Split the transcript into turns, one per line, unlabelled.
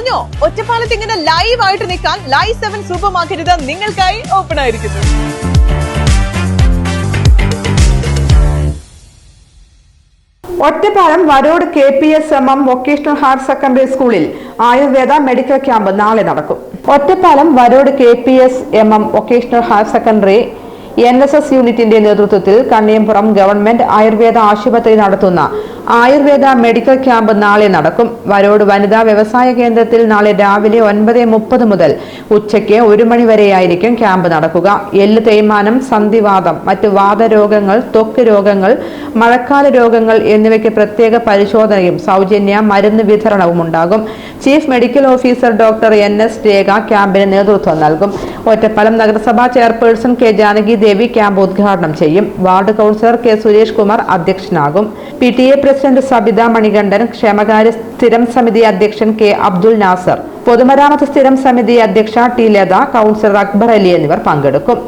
അറിഞ്ഞോ ഒറ്റപ്പാലത്ത് ഇങ്ങനെ ലൈവ് ആയിട്ട് നിൽക്കാൻ ലൈവ് സെവൻ സൂപ്പർ മാർക്കറ്റ് നിങ്ങൾക്കായി ഓപ്പൺ ആയിരിക്കുന്നു.
Ottapalam Varode K P S M M vocational higher secondary സ്കൂളിൽ ആയുർവേദ മെഡിക്കൽ ക്യാമ്പ് നാളെ നടക്കും. Ottapalam Varode K P S M M vocational higher secondary N S S യൂണിറ്റിന്റെ നേതൃത്വത്തിൽ Kanniyampuram government Ayurveda ആശുപത്രി നടത്തുന്ന Ayurveda medical camp നാളെ നടക്കും. വരോട് വനിതാ വ്യവസായ കേന്ദ്രത്തിൽ നാളെ രാവിലെ ഒൻപത് മുപ്പത് മുതൽ ഉച്ചയ്ക്ക് ഒരു മണിവരെയായിരിക്കും ക്യാമ്പ് നടക്കുക. എല്ല് തേയ്മാനം സന്ധിവാദം മറ്റ് വാദരോഗങ്ങൾ ത്വക്ക് രോഗങ്ങൾ മഴക്കാല രോഗങ്ങൾ എന്നിവയ്ക്ക് പ്രത്യേക പരിശോധനയും സൗജന്യ മരുന്ന് വിതരണവും ഉണ്ടാകും. Chief medical officer doctor N S Rekha ക്യാമ്പിന് നേതൃത്വം നൽകും. ഒറ്റപ്പാലം നഗരസഭാ chairperson K Janaki Devi camp ഉദ്ഘാടനം ചെയ്യും. Ward councillor K Suresh Kumar അധ്യക്ഷനാകും. P T A president Sabitha Manikandan ക്ഷേമകാര്യ സ്ഥിരം സമിതി അധ്യക്ഷൻ കെ അബ്ദുൽ നാസർ പൊതുമരാമത്ത് സ്ഥിരം സമിതി അധ്യക്ഷ ടി ലത കൗൺസിലർ അക്ബർ അലി എന്നിവർ പങ്കെടുക്കും.